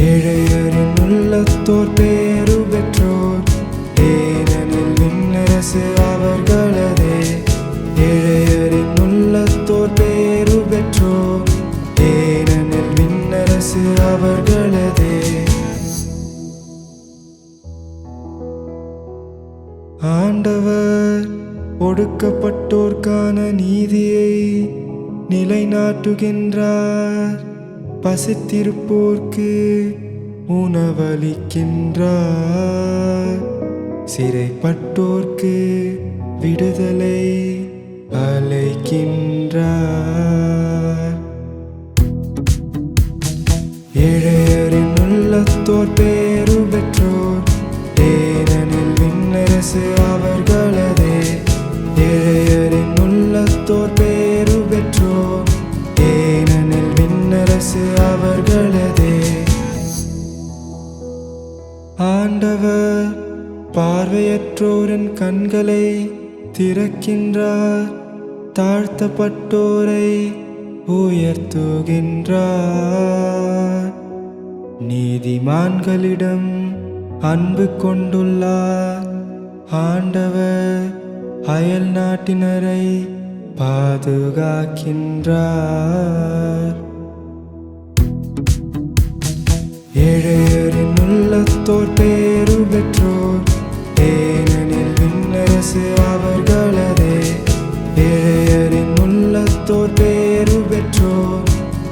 ஏழையரின் உள்ளத்தோர் பேரு பெற்றோர். ஏனெனில் விண்ணரசு அவர்களதே. ஏழையரின் உள்ளத்தோர் பேரு பெற்றோர். ஏனெனில் விண்ணரசு அவர்களதே. ஆண்டவர் ஒடுக்கப்பட்டோர்க்கான நீதியை நிலைநாட்டுகின்றார். பசித்திருப்போர்க்கு உணவளிக்கின்றார். சிறைப்பட்டோர்க்கு விடுதலை அழைக்கின்றார் ஏழையரின் உள்ளத்தோர் பேரு பெற்றோர் ஏனெனில் விண்ணரசு ஆண்டவர் பார்வையற்றோரின் கண்களை திறக்கின்றார் தாழ்த்தப்பட்டோரை உயர்த்துகின்றார். நீதிமான்களிடம் அன்பு கொண்டுள்ளார் ஆண்டவர் அயல் நாட்டினரை பாதுகாக்கின்றார். ஏழையரின் உள்ளத்தோர் பேரு பெற்றோர். ஏனெனில் விண்ணரசு அவர்களதே. ஏழையரின் உள்ளத்தோர் பேரு பெற்றோர்.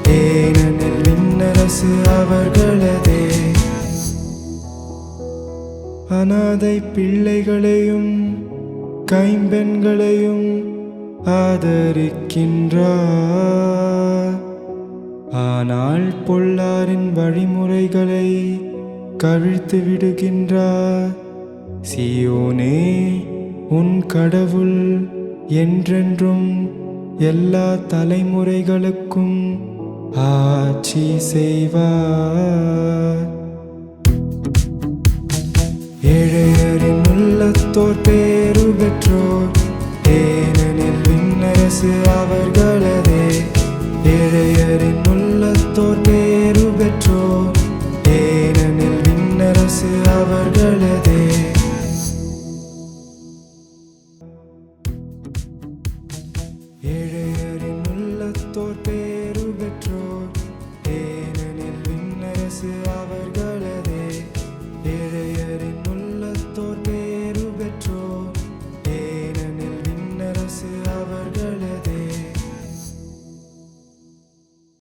ஏனெனில் விண்ணரசு அவர்களதே. அனாதை பிள்ளைகளையும் கைம்பெண்களையும் ஆதரிக்கின்றார். ஆனால் பொல்லாரின் வழிமுறைகளை கவிழ்த்து விடுகின்றார். சியோனே உன் கடவுள் என்றென்றும் எல்லா தலைமுறைகளுக்கும் ஆட்சி செய்வார். ஏழையரின் உள்ளத்தோர் பேரு பெற்றோர். ஏனெனில் விண்ணரசு அவர்களதே. ஏழையரின் உள்ளத்தோர் அவர்களதே ஏழையரின் உள்ளத்தோர் பேரு பெற்றோர் ஏனெனில் விண்ணரசு அவர்கள்